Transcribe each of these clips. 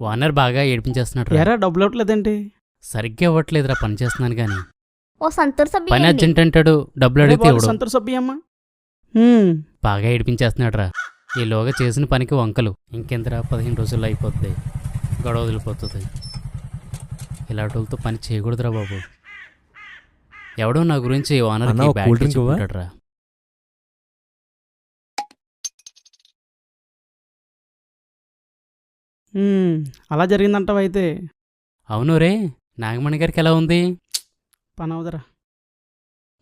Owner బాగా ఏడిపించేస్తున్నాడు ఎరా డబ్బులు ఇవ్వట్లేదండి సరిగ్గా ఇవ్వట్లేదురా పని చేస్తున్నాను కానీ ఓ సంతూర్ పని అర్జెంట్ అంటాడు డబ్బులు అడిగితే ఇవ్వడు. సంతోష సభ్యమ్మ హ్మ్. బాగా ఏడిపించేస్తున్నాడు రా. ఈలోగా చేసిన పనికి వంకలు. ఇంకెంతరా? పదిహేను రోజుల్లో అయిపోద్ది. గొడవ వదిలిపోతుంది. ఇలాంటి వాళ్ళతో పని చేయకూడదురా బాబు. ఎవడో నా గురించి అన్నా, ఒక బ్యాడ్ కూల్ డ్రింక్ ఇవ్వా? హ్మ్. అలా జరిగిందంటావు అయితే? అవును రే. నాగమణి గారికి ఎలా ఉంది? పని అవదరా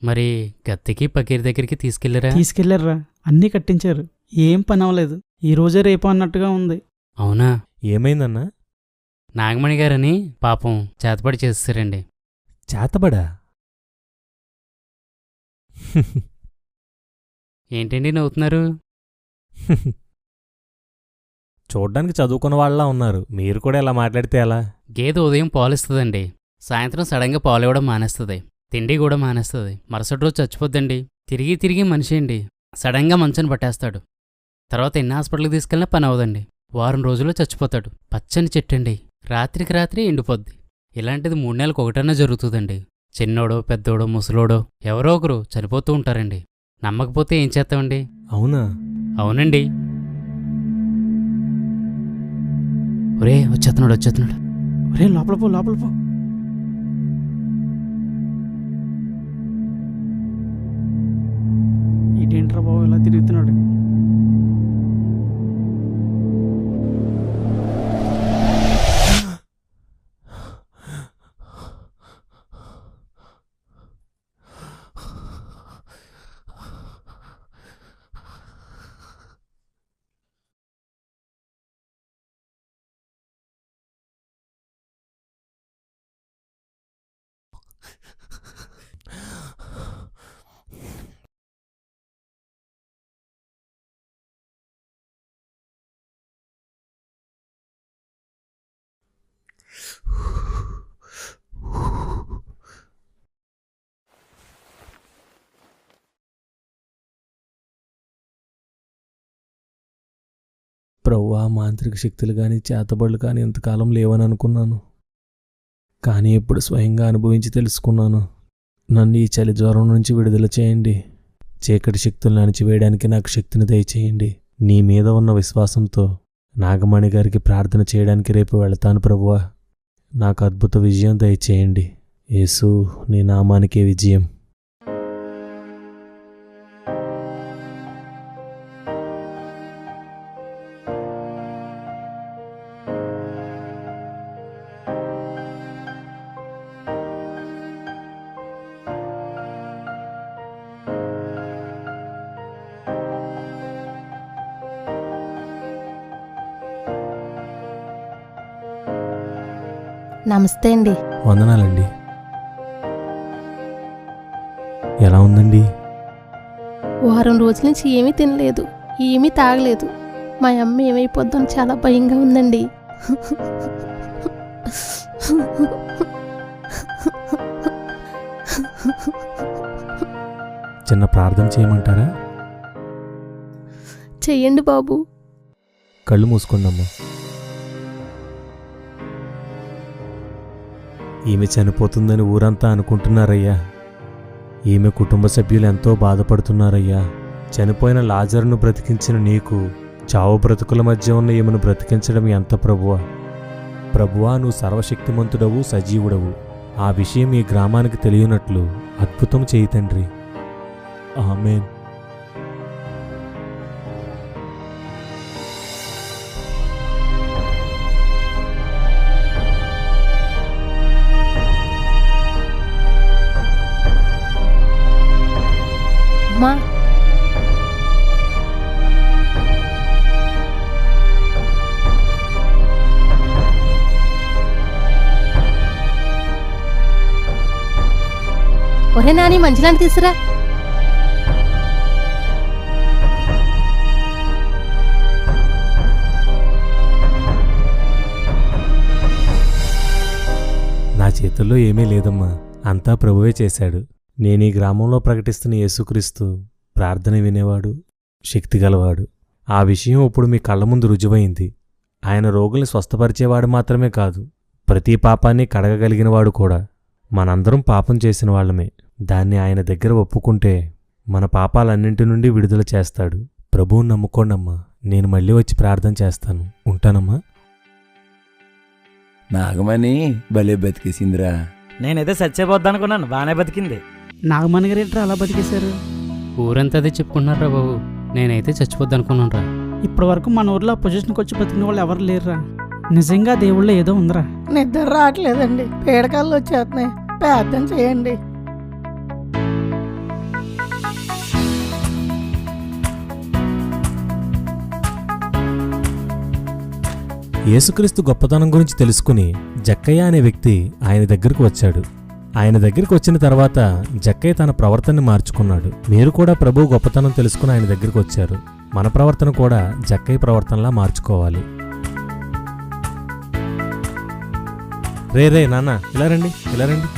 మరి గత్తికి పకీర్ దగ్గరికి తీసుకెళ్ళరా? తీసుకెళ్ళారా అన్నీ కట్టించారు. ఏం పని అవ్వలేదు ఈ రోజే రేపు అన్నట్టుగా ఉంది. అవునా? ఏమైందన్నా? నాగమణి గారని పాపం చేతపడి చేసేసారండి. చేతబడా? ఏంటండి నవ్వుతున్నారు? చూడ్డానికి చదువుకున్న వాళ్ళ ఉన్నారు. మీరు కూడా ఇలా మాట్లాడితే ఎలా? గేదె ఉదయం పాలిస్తుందండి. సాయంత్రం సడన్గా పాలు ఇవ్వడం మానేస్తుంది. తిండి కూడా మానేస్తుంది. మరుసటి రోజు చచ్చిపోద్దండి. తిరిగి తిరిగి మనిషి అండి. సడన్గా మంచాన్ని పట్టేస్తాడు. తర్వాత ఎన్ని హాస్పిటల్కి తీసుకెళ్ళినా పని అవదండి వారం రోజుల్లో చచ్చిపోతాడు. పచ్చని చెట్టండి. రాత్రికి రాత్రి ఎండిపోద్ది. ఇలాంటిది మూడు నెలలకు ఒకటన్నా జరుగుతుందండి. చిన్నోడో పెద్దోడో ముసలోడో ఎవరో ఒకరు చనిపోతూ ఉంటారండి. నమ్మకపోతే ఏం చేస్తామండి? అవునా? అవునండి. ఒరే వచ్చేస్తున్నాడు వచ్చేస్తున్నాడు. ఒరే లోపల పో లోపల పో. ప్రవ్వా మాంత్రిక శక్తులు కానీ చేతబడులు కానీ ఇంతకాలం లేవని అనుకున్నాను కానీ ఇప్పుడు స్వయంగా అనుభవించి తెలుసుకున్నాను. నన్ను ఈ చలి జ్వరం నుంచి విడుదల చేయండి. చీకటి శక్తులను అణిచివేయడానికి నాకు శక్తిని దయచేయండి. నీ మీద ఉన్న విశ్వాసంతో నాగమణి గారికి ప్రార్థన చేయడానికి రేపు వెళతాను ప్రభువా నాకు అద్భుత విజయం దయచేయండి. యేసు నీ నామానికే విజయం. నమస్తే అండి. వందనాలండి. ఎలా ఉందండి? వారం రోజుల నుంచి ఏమీ తినలేదు ఏమీ తాగలేదు. మా అమ్మ ఏమైపోద్దో అని చాలా భయంగా ఉందండి. చిన్న ప్రార్థన చేయమంటారా? చెయ్యండి బాబు. కళ్ళు మూసుకుందమ్మా ఈమె చనిపోతుందని ఊరంతా అనుకుంటున్నారయ్యా. ఈమె కుటుంబ సభ్యులు ఎంతో బాధపడుతున్నారయ్యా. చనిపోయిన లాజర్ను బ్రతికించిన నీకు చావు బ్రతుకుల మధ్య ఉన్న ఈమెను బ్రతికించడం ఎంత ప్రభువా? ప్రభువా నువ్వు సర్వశక్తిమంతుడవు సజీవుడవు. ఆ విషయం ఈ గ్రామానికి తెలియనట్లు అద్భుతం చేయి తండ్రి. ఆమెన్. ఒరే నాని మంచిలాంటి తీసురా. నా చేతుల్లో ఏమీ లేదమ్మా. అంతా ప్రభువే చేశాడు. నేను ఈ గ్రామంలో ప్రకటిస్తున్న యేసుక్రీస్తు ప్రార్థన వినేవాడు శక్తి గలవాడు. ఆ విషయం ఇప్పుడు మీ కళ్ళ ముందు రుజువైంది. ఆయన రోగుల్ని స్వస్థపరిచేవాడు మాత్రమే కాదు ప్రతి పాపాన్ని కడగగలిగినవాడు కూడా. మనందరం పాపం చేసిన వాళ్ళమే. దాన్ని ఆయన దగ్గర ఒప్పుకుంటే మన పాపాలన్నింటి నుండి విడుదల చేస్తాడు. ప్రభువుని నమ్ముకోండమ్మా. నేను మళ్ళీ వచ్చి ప్రార్థన చేస్తాను. ఉంటానమ్మా. నాగమణి భలే బతికేసిందిరా. నేనైతే చచ్చిపోద్దనుకున్నాను బాగానే బతికింది. నాగమణి గారు ఏంట్రా అలా బతికేశారు? ఊరంతా అదే చెప్పుకుంటున్నారా బాబు. నేనైతే చచ్చిపోద్ది అనుకున్నాను రా ఇప్పటి వరకు మన ఊర్లో పొజిషన్కి వచ్చి బతికిన వాళ్ళు ఎవరు లేరురా. నిజంగా దేవుళ్ళో ఏదో ఉందిరా. నిద్ర రావట్లేదండి. పీడకాళ్ళు వచ్చేస్తున్నాయి. ప్రార్థన చేయండి. యేసుక్రీస్తు గొప్పతనం గురించి తెలుసుకుని జక్కయ్య అనే వ్యక్తి ఆయన దగ్గరకు వచ్చాడు. ఆయన దగ్గరికి వచ్చిన తర్వాత జక్కయ్య తన ప్రవర్తనని మార్చుకున్నాడు. మీరు కూడా ప్రభు గొప్పతనం తెలుసుకుని ఆయన దగ్గరికి వచ్చారు. మన ప్రవర్తన కూడా జక్కయ్య ప్రవర్తనలా మార్చుకోవాలి. రే రే నాన్న ఇలా రండి ఇలా రండి.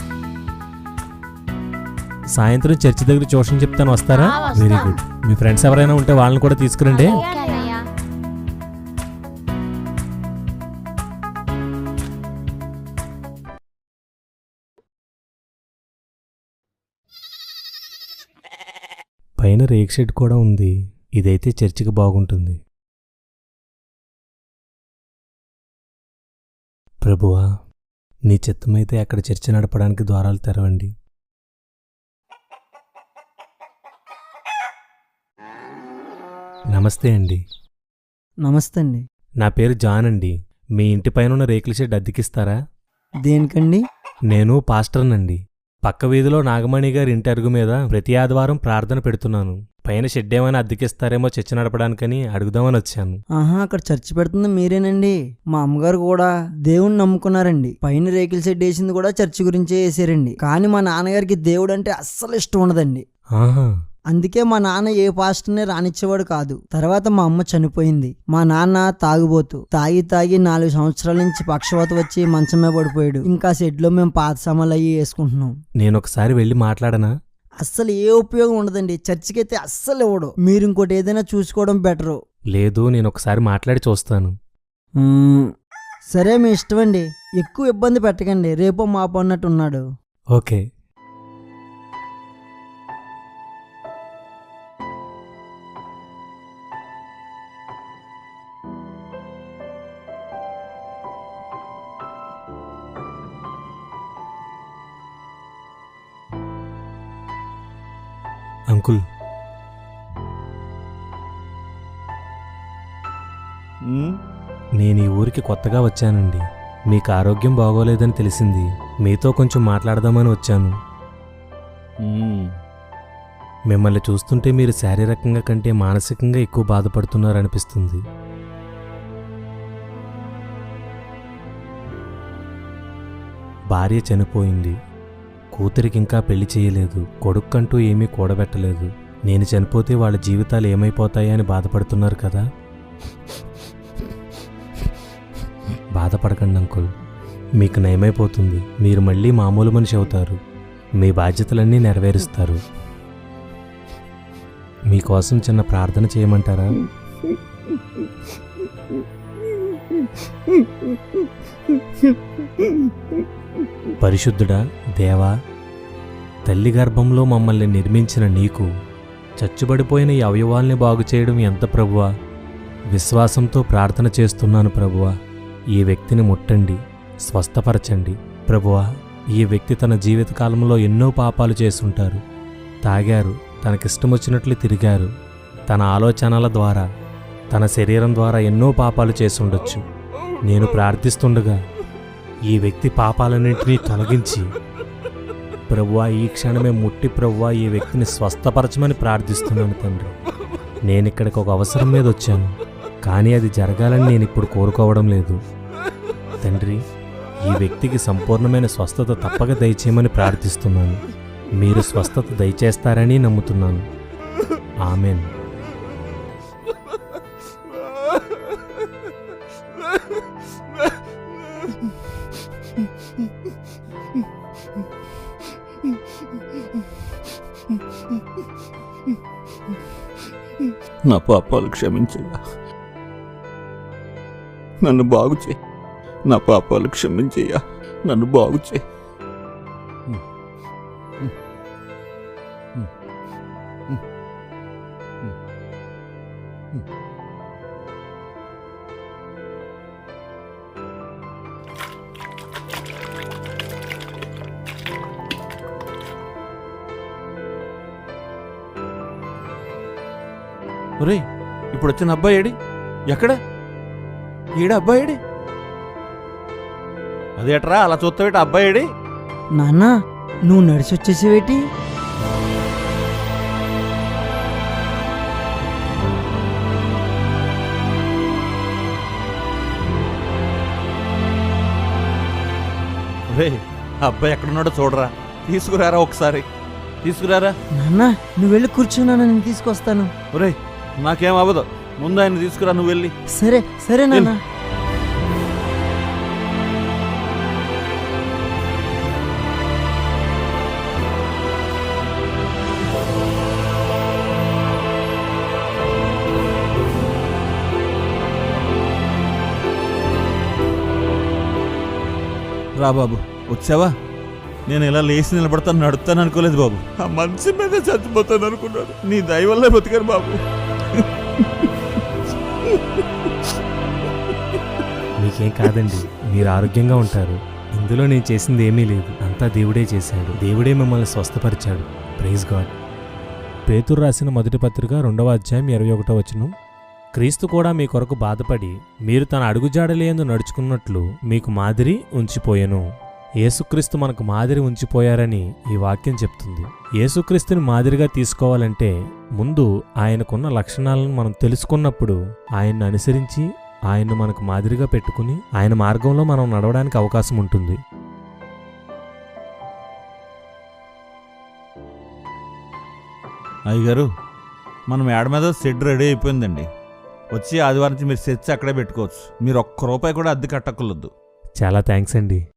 సాయంత్రం చర్చి దగ్గర ట్యూషన్ చెప్తాను వస్తారా. వెరీ గుడ్ మీ ఫ్రెండ్స్ ఎవరైనా ఉంటే వాళ్ళని కూడా తీసుకురండి. పైన రేక్ షెడ్ కూడా ఉంది. ఇదైతే చర్చికి బాగుంటుంది. ప్రభువా నీ చిత్తమైతే అక్కడ చర్చ నడపడానికి ద్వారాలు తెరవండి. నమస్తే అండి. నమస్తే అండి. నా పేరు జాన్ అండి. మీ ఇంటి పైన ఉన్న రేకుల షెడ్ అద్దెకిస్తారా? దేనికండి? నేను పాస్టర్నండి. పక్క వీధిలో నాగమణి గారి ఇంటి అరుగు మీద ప్రతి ఆదివారం ప్రార్థన పెడుతున్నాను. పైన షెడ్ ఏమైనా అద్దెకిస్తారేమో చర్చ నడపడానికని అడుగుదామని వచ్చాను. ఆహా అక్కడ చర్చి పెడుతుంది మీరేనండి. మా అమ్మగారు కూడా దేవుణ్ణి నమ్ముకున్నారండి. పైన రేకుల షెడ్ వేసింది కూడా చర్చి గురించే వేసారండి. కానీ మా నాన్నగారికి దేవుడు అంటే అస్సలు ఇష్టం ఉండదండి. ఆహా. అందుకే మా నాన్న ఏ పాస్టర్ని రానిచ్చేవాడు కాదు. తర్వాత మా అమ్మ చనిపోయింది. మా నాన్న తాగుబోతు. తాగి తాగి నాలుగు సంవత్సరాల నుంచి పక్షవాత వచ్చి మంచమే పడిపోయాడు. ఇంకా షెడ్లో మేము పాత సామాన్లు అయ్యి వేసుకుంటున్నాం. నేను ఒకసారి వెళ్ళి మాట్లాడనా? అస్సలు ఏ ఉపయోగం ఉండదండి. చర్చికి అయితే అస్సలు ఇవ్వడు. మీరు ఇంకోటి ఏదైనా చూసుకోవడం బెటరు. లేదు నేను ఒకసారి మాట్లాడి చూస్తాను. మ్మ్. సరే మీ ఇష్టం అండి ఎక్కువ ఇబ్బంది పెట్టకండి. రేపో మాపు అన్నట్టు ఉన్నాడు. ఓకే. అంకుల్. నేను ఈ ఊరికి కొత్తగా వచ్చానండి. మీకు ఆరోగ్యం బాగోలేదని తెలిసింది. మీతో కొంచెం మాట్లాడదామని వచ్చాను. మిమ్మల్ని చూస్తుంటే మీరు శారీరకంగా కంటే మానసికంగా ఎక్కువ బాధపడుతున్నారనిపిస్తుంది. భార్య చనిపోయింది. కూతురికి ఇంకా పెళ్ళి చేయలేదు. కొడుక్కంటూ ఏమీ కూడబెట్టలేదు. నేను చనిపోతే వాళ్ళ జీవితాలు ఏమైపోతాయని బాధపడుతున్నారు కదా? బాధపడకండి అంకుల్. మీకు నయమైపోతుంది. మీరు మళ్ళీ మామూలు మనిషి అవుతారు. మీ బాధ్యతలన్నీ నెరవేరుస్తారు. మీకోసం చిన్న ప్రార్థన చేయమంటారా? పరిశుద్ధుడా దేవా తల్లి గర్భంలో మమ్మల్ని నిర్మించిన నీకు చచ్చుబడిపోయిన ఈ అవయవాల్ని బాగు చేయడం ఎంత ప్రభువా? విశ్వాసంతో ప్రార్థన చేస్తున్నాను ప్రభువా. ఈ వ్యక్తిని ముట్టండి స్వస్థపరచండి. ప్రభువా ఈ వ్యక్తి తన జీవితకాలంలో ఎన్నో పాపాలు చేసుంటారు తాగారు తనకిష్టమొచ్చినట్లు తిరిగారు. తన ఆలోచనల ద్వారా తన శరీరం ద్వారా ఎన్నో పాపాలు చేసుండొచ్చు నేను ప్రార్థిస్తుండగా ఈ వ్యక్తి పాపాలన్నింటినీ తొలగించి ప్రవ్వా ఈ క్షణమే ముట్టి ప్రవ్వా ఈ వ్యక్తిని స్వస్థపరచమని ప్రార్థిస్తున్నాను తండ్రి. నేను ఇక్కడికి ఒక అవసరం మీద వచ్చాను కానీ అది జరగాలని నేను ఇప్పుడు కోరుకోవడం లేదు. తండ్రి ఈ వ్యక్తికి సంపూర్ణమైన స్వస్థత తప్పక దయచేయమని ప్రార్థిస్తున్నాను. మీరు స్వస్థత దయచేస్తారని నమ్ముతున్నాను. ఆమెన్. నా పాపాలు క్షమించయ్యా నన్ను బాగు చేయి. నా పాపాలు క్షమించయ్యా. నన్ను బాగు చేయి. ఒరేయ్ ఇప్పుడు వచ్చిన అబ్బాయి ఏడి? ఎక్కడ? ఈడ అబ్బాయి ఏడి? అదేట్రా అలా చూస్తావేట అబ్బాయి ఏడి? నాన్న నువ్వు నడిచి వచ్చేసేవేటి రే అబ్బాయి ఎక్కడున్నాడో చూడరా. తీసుకురారా ఒకసారి. తీసుకురారా. నాన్న నువ్వు వెళ్ళి కూర్చున్నా నేను తీసుకొస్తాను. ఒరేయ్ నాకేం అవ్వదు ముందు ఆయన తీసుకురా నువ్వు వెళ్ళి. సరే సరే నాన్న. రా బాబు వచ్చావా? నేను ఇలా లేచి నిలబడతాను నడుస్తాను అనుకోలేదు బాబు. ఆ మంచి మీద చచ్చిపోతాను అనుకున్నాను నీ దయ వల్లే బతికాను బాబు. మీకేం కాదండి. మీరు ఆరోగ్యంగా ఉంటారు. ఇందులో నేను చేసింది ఏమీ లేదు. అంతా దేవుడే చేశాడు. దేవుడే మిమ్మల్ని స్వస్థపరిచాడు. ప్రైజ్ గాడ్ పేతురు రాసిన మొదటి పత్రిక రెండవ అధ్యాయం ఇరవై ఒకటో వచనం. క్రీస్తు కూడా మీ కొరకు బాధపడి మీరు తన అడుగుజాడలేందు నడుచుకున్నట్లు మీకు మాదిరి ఉంచిపోయెను. యేసుక్రీస్తు మనకు మాదిరి ఉంచిపోయారని ఈ వాక్యం చెప్తుంది. యేసుక్రీస్తుని మాదిరిగా తీసుకోవాలంటే ముందు ఆయనకున్న లక్షణాలను మనం తెలుసుకున్నప్పుడు ఆయన్ను అనుసరించి ఆయన్ను మనకు మాదిరిగా పెట్టుకుని ఆయన మార్గంలో మనం నడవడానికి అవకాశం ఉంటుంది. అయ్యగారు మన మేడ మీద షెడ్ రెడీ అయిపోయిందండి. వచ్చి ఆదివారం నుంచి మీరు తెచ్చి అక్కడే పెట్టుకోవచ్చు. మీరు ఒక్క రూపాయి కూడా అద్దె కట్టక్కర్లేదు. చాలా థ్యాంక్స్ అండి.